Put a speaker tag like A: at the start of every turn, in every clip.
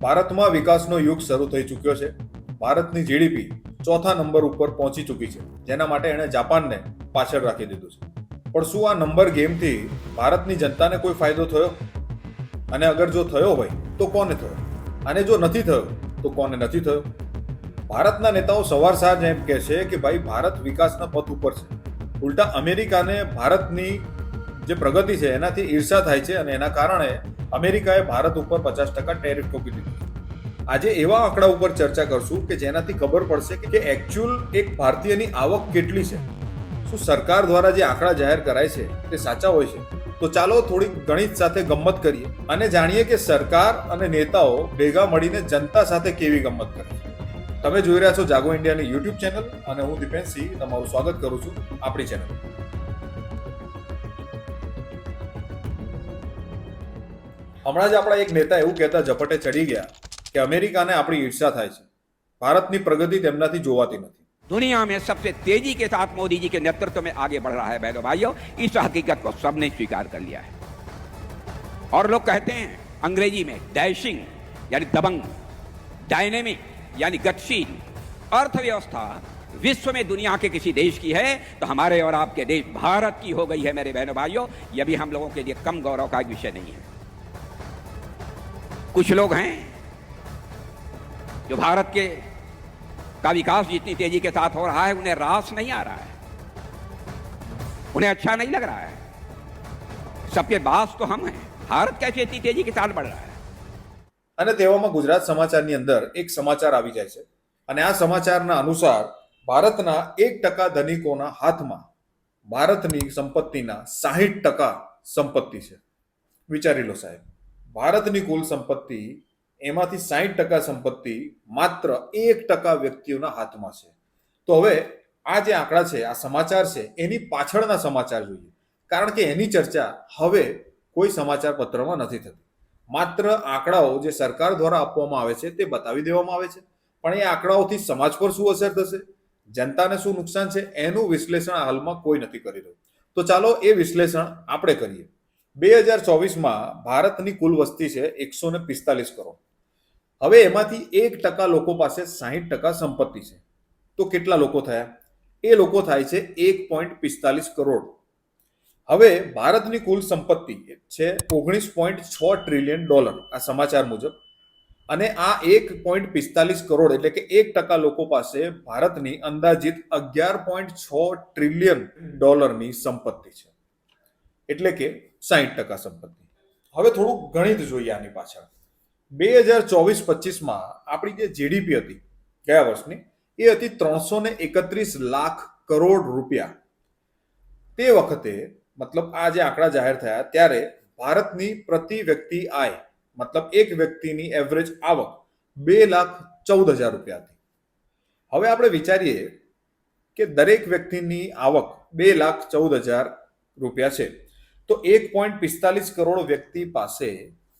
A: ભારતમાં વિકાસનો યુગ શરૂ થઈ ચૂક્યો છે. ભારતની જીડીપી ચોથા નંબર ઉપર પહોંચી ચૂકી છે. જેના માટે એણે જાપાનને પાછળ રાખી દીધું છે. પણ શું આ નંબર ગેમથી ભારતની જનતાને કોઈ ફાયદો થયો? અને અગર જો થયો હોય, તો કોને થયો? અને જો નથી થયો, તો કોને નથી થયો? ભારતના નેતાઓ સવાર સાંજ એમ કહે છે કે ભાઈ, ભારત વિકાસના પથ ઉપર છે. ઉલટા અમેરિકાને ભારતની જે પ્રગતિ છે, એનાથી ઈર્ષા થાય છે અને એના કારણે અમેરિકાએ ભારત ઉપર પચાસ ટકા ટેરિફ ઠોકી દીધું આજે એવા આંકડા ઉપર ચર્ચા કરશું કે જેનાથી ખબર પડશે કે એકચ્યુઅલ એક ભારતીયની આવક કેટલી છે. શું સરકાર દ્વારા જે આંકડા જાહેર કરાય છે તે સાચા હોય છે? તો ચાલો થોડીક ગણિત સાથે ગમત કરીએ અને જાણીએ કે સરકાર અને નેતાઓ ભેગા મળીને જનતા સાથે કેવી ગમ્મત કરે છે. તમે જોઈ રહ્યા છો જાગો ઇન્ડિયાની યુટ્યુબ ચેનલ અને હું દીપેનસિંહ તમારું સ્વાગત કરું છું આપણી ચેનલ હમણાં જ આપણા એક નેતા એવું કહેતા ઝપટે ચડી ગયા કે અમેરિકાને આપણી ઈર્ષા થાય છે ભારતની પ્રગતિ તેમનાથી જોવાતી નથી
B: दुनिया में सबसे तेजी के साथ मोदी जी के नेतृत्व में आगे बढ़ रहा है बहनों भाइयों इस हकीकत को सबने स्वीकार कर लिया है और लोग कहते हैं अंग्रेजी में डैशिंग यानी दबंग डायनेमिक यानी गतिशील अर्थव्यवस्था विश्व में दुनिया के किसी देश की है तो हमारे और आपके देश भारत की हो गई है मेरे बहनों भाइयों यह भी हम लोगों के लिए कम गौरव का एक विषय नहीं है कुछ लोग हैं जो भारत के का विकास जितनी तेजी के साथ हो रहा है उन्हें रास नहीं आ रहा है उन्हें अच्छा नहीं लग रहा है सबके बास तो हम हैं भारत कैसे इतनी तेजी के साथ बढ़ रहा है
A: અને તેવામાં ગુજરાત સમાચારની અંદર એક સમાચાર આવી જાય છે અને આ સમાચારના અનુસાર ભારતના એક ટકા ધનિકોના હાથમાં ભારતની સંપત્તિના સાહીઠ ટકા સંપત્તિ છે વિચારી લો સાહેબ ભારતની કુલ સંપત્તિ એમાંથી સાહીઠ ટકા સંપત્તિ માત્ર એક ટકા વ્યક્તિઓના હાથમાં છે. તો હવે આ જે આંકડા છે, આ સમાચાર છે, એની પાછળના સમાચાર જોઈએ. કારણ કે એની ચર્ચા હવે કોઈ સમાચાર પત્રમાં નથી થતી. માત્ર આંકડાઓ જે સરકાર દ્વારા આપવામાં આવે છે તે બતાવી દેવામાં આવે છે. પણ એ આંકડાઓથી સમાજ પર શું અસર થશે? જનતાને શું નુકસાન છે? એનું વિશ્લેષણ હાલમાં કોઈ નથી કરી રહ્યું. તો ચાલો એ વિશ્લેષણ આપણે કરીએ. બે હજાર ચોવીસમાં ભારતની કુલ વસ્તી છે એકસો ને પિસ્તાલીસ કરોડ. હવે એમાંથી એક ટકા લોકો પાસે સાહીઠ ટકા સંપત્તિ છે. તો કેટલા લોકો થયા? એ લોકો થાય છે એક પોઈન્ટ પિસ્તાલીસ કરોડ. હવે ભારતની કુલ સંપત્તિ છે ઓગણીસ પોઈન્ટ છ ટ્રિલિયન ડોલર, આ સમાચાર મુજબ. અને આ એક પોઈન્ટ પિસ્તાલીસ કરોડ એટલે કે એક ટકા લોકો પાસે ભારતની અંદાજિત અગિયાર પોઈન્ટ છ ટ્રિલિયન ડોલરની સંપત્તિ છે. એટલે કે સાહીઠ ટકા સંપત્તિ. હવે થોડુંક ગણિત જોઈએ આની પાછળ. બે હજાર ચોવીસ પચીસમાં આપણી જે જીડીપી હતી, ગયા વર્ષની, એ હતી ત્રણસો ને એકત્રીસ લાખ કરોડ રૂપિયા. તે વખતે મતલબ આ જે આંકડા જાહેર થયા, ત્યારે ભારતની પ્રતિ વ્યક્તિ આય, મતલબ એક વ્યક્તિની એવરેજ આવક બે લાખ ચૌદ હજાર રૂપિયા હતી. હવે આપણે વિચારીએ કે દરેક વ્યક્તિની આવક બે લાખ ચૌદ હજાર રૂપિયા છે. તો એક પોઈન્ટ પિસ્તાલીસ કરોડ વ્યક્તિ પાસે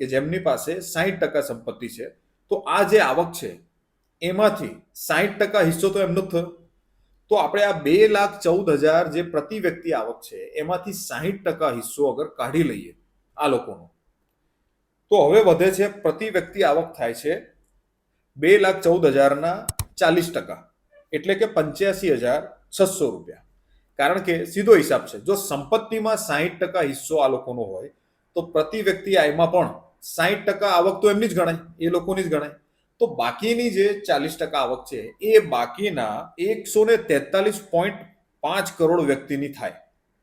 A: કે જેમની પાસે સાહીઠ ટકા સંપત્તિ છે, તો આ જે આવક છે, એમાંથી સાહીઠ ટકા હિસ્સો તો એમનો જ થયો. તો આપણે આ બે લાખ ચૌદ હજાર જે પ્રતિ વ્યક્તિ આવક છે, એમાંથી સાહીઠ ટકા હિસ્સો અગર કાઢી લઈએ આ લોકોનો. તો હવે વધે છે પ્રતિ વ્યક્તિ આવક થાય છે બે લાખ ચૌદ હજારના ચાલીસ ટકા. એટલે કે પંચ્યાસી હજાર છસો રૂપિયા. કારણ કે સીધો હિસાબ છે. જો સંપત્તિમાં સાહીઠ ટકા હિસ્સો આ લોકોનો હોય, તો પ્રતિ વ્યક્તિ આયમાં પણ સાહીઠ ટકા આવક તો એમની જ ગણાય, એ લોકોની જ ગણાય. તો બાકીની જે ચાલીસ ટકા આવક છે, એ બાકીના એકસો ને તેતાલીસ પોઈન્ટ પાંચ કરોડ વ્યક્તિની થાય.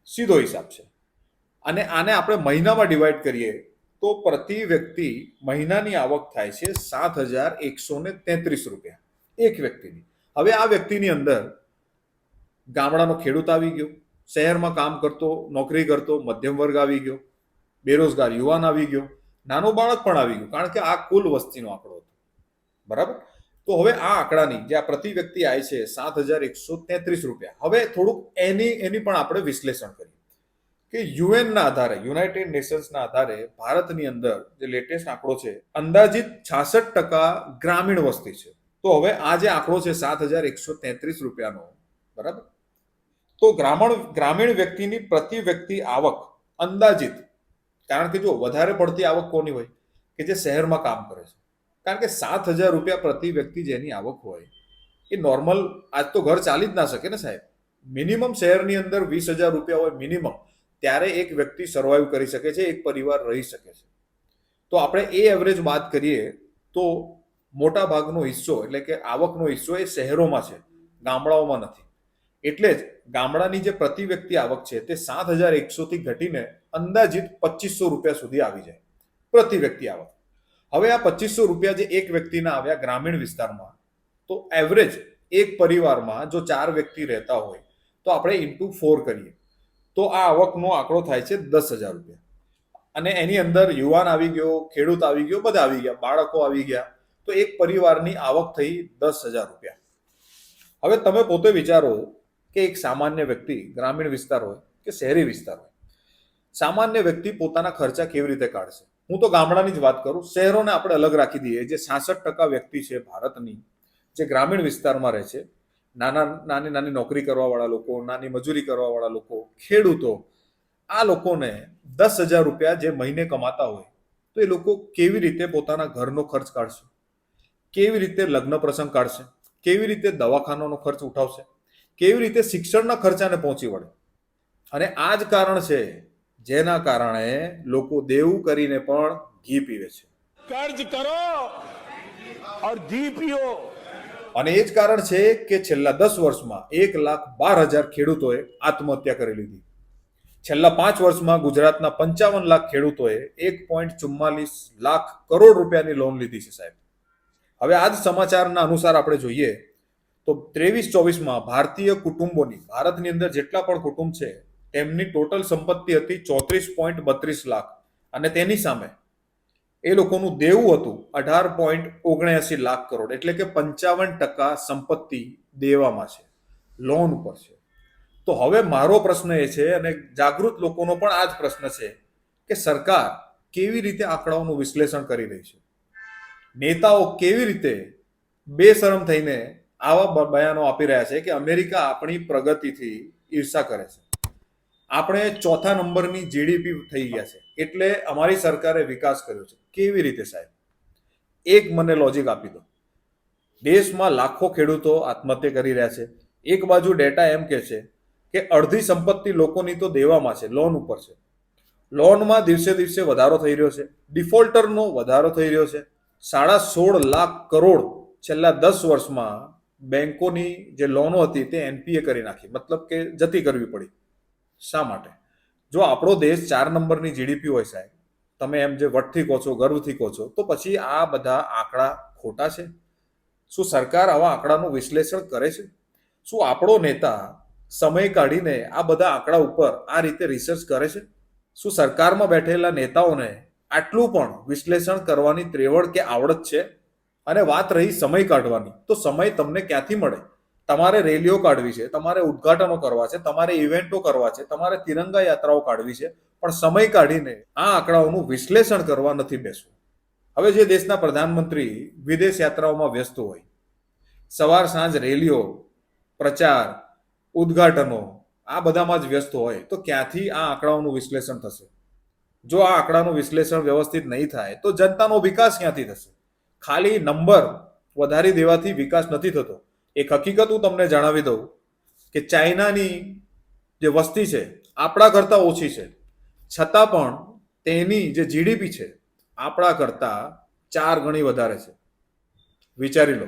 A: સીધો હિસાબ છે. અને આને આપણે મહિનામાં ડિવાઈડ કરીએ, તો પ્રતિ વ્યક્તિ મહિનાની આવક થાય છે સાત હજાર એકસો ને તેત્રીસ રૂપિયા. એક વ્યક્તિની. હવે આ વ્યક્તિની અંદર ગામડાનો ખેડૂત આવી ગયો, શહેરમાં કામ કરતો, નોકરી કરતો, મધ્યમ વર્ગ આવી ગયો, બેરોજગાર યુવાન આવી ગયો, નાનો બાળક પણ આવી ગયો, કારણ કે આ કુલ વસ્તીનો આંકડો હતો. બરાબર? તો હવે આ આંકડાની જે આ પ્રતિ વ્યક્તિ આય છે સાત હજાર એકસો તેત્રીસ રૂપિયા. હવે થોડુંક એની એની પણ આપણે વિશ્લેષણ કરીએ. કે યુએનના આધારે, યુનાઇટેડ નેશન્સના આધારે ભારતની અંદર જે લેટેસ્ટ આંકડો છે, અંદાજિત છાસઠ ટકા ગ્રામીણ વસ્તી છે. તો હવે આ જે આંકડો છે સાત હજાર એકસો તેત્રીસ રૂપિયાનો, બરાબર? તો ગ્રામીણ ગ્રામીણ વ્યક્તિની પ્રતિ વ્યક્તિ આવક અંદાજિત, કારણ કે જો વધારે પડતી આવક કોની હોય? કે જે શહેરમાં કામ કરે છે. કારણ કે સાત હજાર રૂપિયા પ્રતિ વ્યક્તિ જેની આવક હોય, એ નોર્મલ આજ તો ઘર ચાલી જ ના શકે ને સાહેબ? મિનિમમ શહેરની અંદર વીસ હજાર રૂપિયા હોય મિનિમમ, ત્યારે એક વ્યક્તિ સર્વાઈવ કરી શકે છે, એક પરિવાર રહી શકે છે. તો આપણે એ એવરેજ વાત કરીએ, તો મોટા ભાગનો હિસ્સો એટલે કે આવકનો હિસ્સો એ શહેરોમાં છે, ગામડાઓમાં નથી. એટલે જ ગામડાની જે પ્રતિ વ્યક્તિ આવક છે તે સાત હજાર એકસોથી ઘટીને અંદાજિત પચીસો રૂપિયા સુધી આવી જાય. પ્રતિ વ્યક્તિ આવક. હવે આ પચીસો રૂપિયા જે એક વ્યક્તિના આવ્યા ગ્રામીણ વિસ્તારમાં, તો એવરેજ એક પરિવારમાં જો ચાર વ્યક્તિ રહેતા હોય, તો આપણે ઇન્ટુ ફોર કરીએ. તો આ આવકનો આંકડો થાય છે દસ હજાર રૂપિયા. અને એની અંદર યુવાન આવી ગયો, ખેડૂત આવી ગયો, બધા આવી ગયા, બાળકો આવી ગયા, તો એક પરિવારની આવક થઈ દસ હજાર રૂપિયા. હવે તમે પોતે વિચારો કે એક સામાન્ય વ્યક્તિ, ગ્રામીણ વિસ્તાર હોય કે શહેરી વિસ્તાર હોય, સામાન્ય વ્યક્તિ પોતાના ખર્ચા કેવી રીતે કાઢશે? હું તો ગામડાની જ વાત કરું, શહેરોને આપણે અલગ રાખી દઈએ. જે સાસઠ ટકા વ્યક્તિ છે ભારતની, જે ગ્રામીણ વિસ્તારમાં રહે છે, નાના, નાની નાની નોકરી કરવાવાળા લોકો, નાની મજૂરી કરવાવાળા લોકો, ખેડૂતો, આ લોકોને દસ હજાર રૂપિયા જે મહિને કમાતા હોય, તો એ લોકો કેવી રીતે પોતાના ઘરનો ખર્ચ કાઢશે? કેવી રીતે લગ્ન પ્રસંગ કાઢશે? કેવી રીતે દવાખાનાનો ખર્ચ ઉઠાવશે? કેવી રીતે શિક્ષણના ખર્ચાને પહોંચી વળે? અને આ જ કારણ છે જેના કારણે લોકો દેવું કરીને પણ ઘી પીવે છે.
C: કર્જ કરો ઘી પીઓ.
A: અને એ જ કારણ છે કે છેલ્લા દસ વર્ષમાં એક લાખ બાર હજાર ખેડૂતોએ આત્મહત્યા કરી લીધી. છેલ્લા પાંચ વર્ષમાં ગુજરાતના પંચાવન લાખ ખેડૂતોએ એક પોઈન્ટ ચુમ્માલીસ લાખ કરોડ રૂપિયાની લોન લીધી છે સાહેબ. હવે આ જ સમાચારના અનુસાર આપણે જોઈએ તો ત્રેવીસ ચોવીસમાં ભારતીય કુટુંબોની, ભારતની અંદર જેટલા પણ કુટુંબ છે, તેમની ટોટલ સંપત્તિ હતી ચોત્રીસ પોઈન્ટ બત્રીસ લાખ. અને તેની સામે એ લોકોનું દેવું હતું અઢાર પોઈન્ટ ઓગણએસી લાખ કરોડ. એટલે કે પંચાવન ટકા સંપત્તિ દેવામાં છે લોન ઉપર છે. તો હવે મારો પ્રશ્ન એ છે, અને જાગૃત લોકોનો પણ આ જ પ્રશ્ન છે, કે સરકાર કેવી રીતે આંકડાઓનું વિશ્લેષણ કરી રહી છે? નેતાઓ કેવી રીતે બેશરમ થઈને આવા બયાનો આપી રહ્યા છે કે અમેરિકા આપણી પ્રગતિથી ઈર્ષા કરે છે. આપણે ચોથા નંબરની જીડીપી થઈ ગયા છે. એટલે અમારી સરકારે વિકાસ કર્યો છે. કેવી રીતે સાહેબ? એક મને લોજિક આપી દો. દેશમાં લાખો ખેડૂતો આત્મહત્યા કરી રહ્યા છે. એક બાજુ ડેટા એમ કે છે કે અડધી સંપત્તિ લોકોની તો દેવામાં છે લોન ઉપર છે. લોનમાં દિવસે દિવસે વધારો થઈ રહ્યો છે. ડિફોલ્ટરનો વધારો થઈ રહ્યો છે. સાડા સોળ લાખ કરોડ છેલ્લા દસ વર્ષમાં બેંકોની જે લોનો હતી તે એનપીએ કરી નાખી. મતલબ કે જતી કરવી પડી. શા માટે? જો આપણો દેશ ચાર નંબરની જીડીપી હોય સાહેબ, તમે એમ જે વટથી કહો છો, ગર્વથી કહો છો, તો પછી આ બધા આંકડા ખોટા છે? શું સરકાર આવા આંકડાનું વિશ્લેષણ કરે છે? શું આપણો નેતા સમય કાઢીને આ બધા આંકડા ઉપર આ રીતે રિસર્ચ કરે છે? શું સરકારમાં બેઠેલા નેતાઓને આટલું પણ વિશ્લેષણ કરવાની ત્રેવડ કે આવડત છે? અને વાત રહી સમય કાઢવાની. તો સમય તમને ક્યાંથી મળે? તમારે રેલીઓ કાઢવી છે, તમારે ઉદ્ઘાટનો કરવા છે, તમારે ઇવેન્ટો કરવા છે, તમારે તિરંગા યાત્રાઓ કાઢવી છે, પણ સમય કાઢીને આ આંકડાઓનું વિશ્લેષણ કરવા નથી બેસવું. હવે જે દેશના પ્રધાનમંત્રી વિદેશ યાત્રાઓમાં વ્યસ્ત હોય, સવાર સાંજ રેલીઓ, પ્રચાર, ઉદ્ઘાટનો, આ બધામાં જ વ્યસ્ત હોય, તો ક્યાંથી આ આંકડાઓનું વિશ્લેષણ થશે? જો આ આંકડાનું વિશ્લેષણ વ્યવસ્થિત નહીં થાય, તો જનતાનો વિકાસ ક્યાંથી થશે? ખાલી નંબર વધારી દેવાથી વિકાસ નથી થતો. એક હકીકત હું તમને જણાવી દઉં કે ચાઇનાની જે વસ્તી છે, આપણા કરતાં ઓછી છે. છતાં પણ તેની જે જીડીપી છે, આપણા કરતાં ચાર ગણી વધારે છે. વિચારી લો.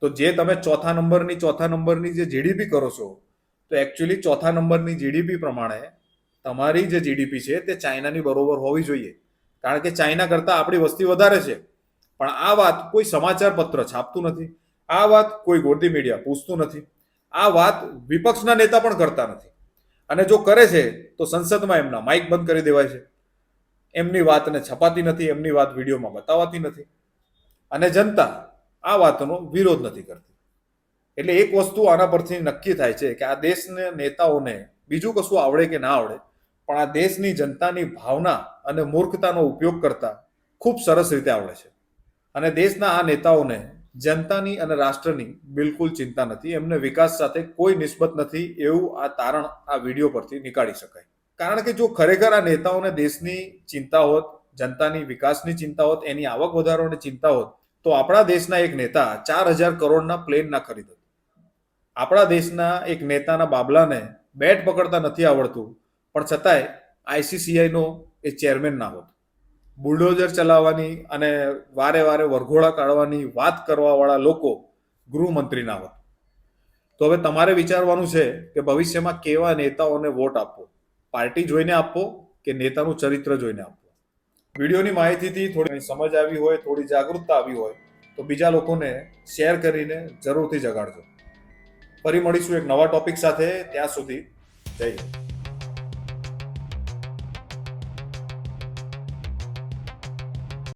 A: તો જે તમે ચોથા નંબરની ચોથા નંબરની જે જીડીપી કરો છો, તો એકચ્યુઅલી ચોથા નંબરની જીડીપી પ્રમાણે તમારી જે જીડીપી છે, તે ચાઇનાની બરોબર હોવી જોઈએ. કારણ કે ચાઇના કરતાં આપણી વસ્તી વધારે છે. પણ આ વાત કોઈ સમાચાર પત્ર છાપતું નથી. આ વાત કોઈ ગોદી મીડિયા પૂછતું નથી. આ વાત વિપક્ષના નેતા પણ કરતા નથી. અને જો કરે છે, તો સંસદમાં એમના માઇક બંધ કરી દેવાય છે. એમની વાતને છપાતી નથી, એમની વાત વિડીયોમાં બતાવાતી નથી. અને જનતા આ વાતનો વિરોધ નથી કરતી. એટલે એક વસ્તુ આના પરથી નક્કી થાય છે કે આ દેશને, નેતાઓને બીજું કશું આવડે કે ના આવડે, પણ આ દેશની જનતાની ભાવના અને મૂર્ખતાનો ઉપયોગ કરતા ખૂબ સરસ રીતે આવડે છે. અને દેશના આ નેતાઓને જનતાની અને રાષ્ટ્રની બિલકુલ ચિંતા નથી. એમને વિકાસ સાથે કોઈ નિસ્બત નથી એવું આ તારણ આ વીડિયો પરથી નીકાળી શકાય. કારણ કે જો ખરેખર આ નેતાઓને દેશની ચિંતા હોત, જનતાની વિકાસની ચિંતા હોત, એની આવક વધારવાની ચિંતા હોત, તો આપણા દેશના એક નેતા ચાર હજાર કરોડના પ્લેન ના ખરીદત. આપણા દેશના એક નેતાના બાબલાને બેટ પકડતા નથી આવડતું. પણ છતાંય આઈસીસીઆઈનો એ ચેરમેન ના હોત. બુલડોઝર ચલાવવાની અને વારે વારે વરઘોડા કાઢવાની વાત કરવાવાળા લોકો ગૃહમંત્રીના હોત તો હવે તમારે વિચારવાનું છે કે ભવિષ્યમાં કેવા નેતાઓને વોટ આપવો? પાર્ટી જોઈને આપવો કે નેતાનું ચરિત્ર જોઈને આપવો? વિડીયોની માહિતીથી થોડી સમજ આવી હોય, થોડી જાગૃતતા આવી હોય, તો બીજા લોકોને શેર કરીને જરૂરથી જગાડજો. ફરી મળીશું એક નવા ટોપિક સાથે. ત્યાં સુધી જય